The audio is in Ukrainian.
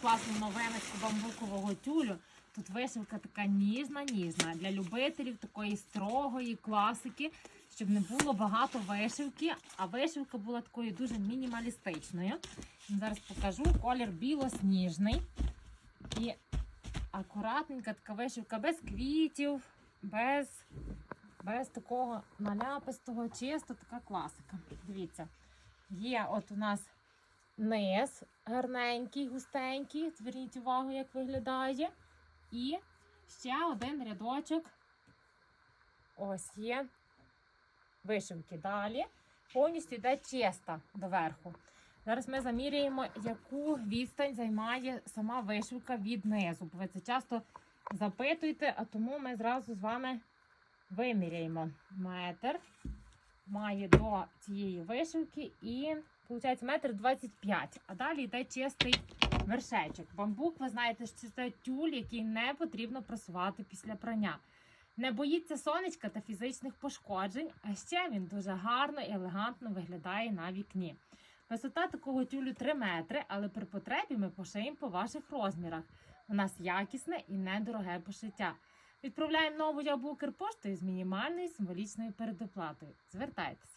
класну новиночку бамбукового тюлю. Тут вишивка така ніжна-ніжна для любителів такої строгої класики, щоб не було багато вишивки, а вишивка була такою дуже мінімалістичною. Зараз покажу колір білосніжний. І акуратненька така вишивка без квітів, без, без такого наляпистого, чисто така класика. Дивіться, є от у нас низ гарненький, густенький. Зверніть увагу, як виглядає. І ще один рядочок. Ось є вишивки. Далі повністю йде чиста доверху. Зараз ми заміряємо, яку відстань займає сама вишивка від низу. Бо ви це часто запитуєте, а тому ми зразу з вами виміряємо метр. Має до цієї вишивки і виходить метр 25. А далі йде чистий вершечок. Бамбук, ви знаєте, що це тюль, який не потрібно просувати після прання. Не боїться сонечка та фізичних пошкоджень, а ще він дуже гарно і елегантно виглядає на вікні. Висота такого тюлю 3 метри, але при потребі ми пошиємо по ваших розмірах. У нас якісне і недороге пошиття. Відправляємо нову або Укрпоштою з мінімальною символічною передоплатою. Звертайтеся.